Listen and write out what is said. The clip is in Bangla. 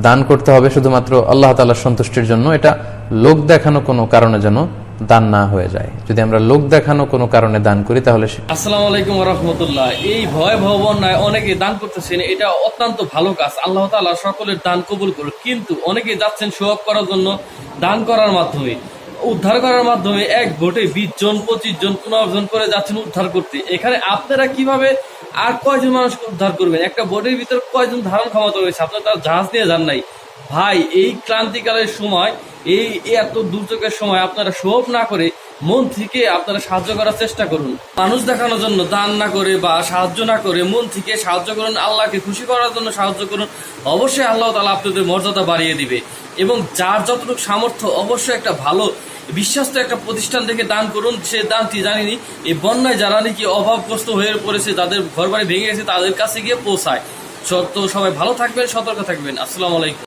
দান করতে হবে শুধুমাত্র আল্লাহ তালার সন্তুষ্টির জন্য। এটা লোক দেখানো কোনো কারণে যেন দান না হয়ে যায়। যদি আমরা লোক দেখানো কোনো কারণে দান করি, তাহলে আসসালাম আলাইকুম রহমতুল্লাহ। এই ভয় ভবনায় অনেকে দান করতেছেন, এটা অত্যন্ত ভালো কাজ। আল্লাহ তালা সকলের দান কবুল করুক। কিন্তু অনেকে যাচ্ছেন শো করার জন্য দান করার মাধ্যমে। উদ্ধার করার মাধ্যমে এক ভোটে বিশ জন, পঁচিশ জন, পনেরো জন করে যাচ্ছেন উদ্ধার করতে। এখানে আপনারা কীভাবে আর কয়জন মানুষকে উদ্ধার করবেন? একটা বোটের ভিতর কয়জন ধারণ ক্ষমতা রয়েছে? আপনারা তার জাহাজ নিয়ে যান নাই। ভাই, এই ক্রান্তিকালের সময়, এই এত দুর্যোগের সময় আপনারা শোভ না করে মন থেকে আপনারা সাহায্য করার চেষ্টা করুন। মানুষ দেখানোর জন্য দান না করে বা সাহায্য না করে মন থেকে সাহায্য করুন, আল্লাহকে খুশি করার জন্য সাহায্য করুন, অবশ্যই আল্লাহ তালা আপনাদের মর্যাদা বাড়িয়ে দিবে। এবং যার যতটুকু সামর্থ্য, অবশ্যই একটা ভালো, বিশ্বাস্ত একটা প্রতিষ্ঠান থেকে দান করুন। সে দানটি জানিনি, এই বন্যায় যারা নাকি অভাবগ্রস্ত হয়ে পড়েছে, যাদের ঘর বাড়ি ভেঙে গেছে, তাদের কাছে গিয়ে পৌঁছায়। তো সবাই ভালো থাকবেন, সতর্ক থাকবেন। আসসালামু আলাইকুম।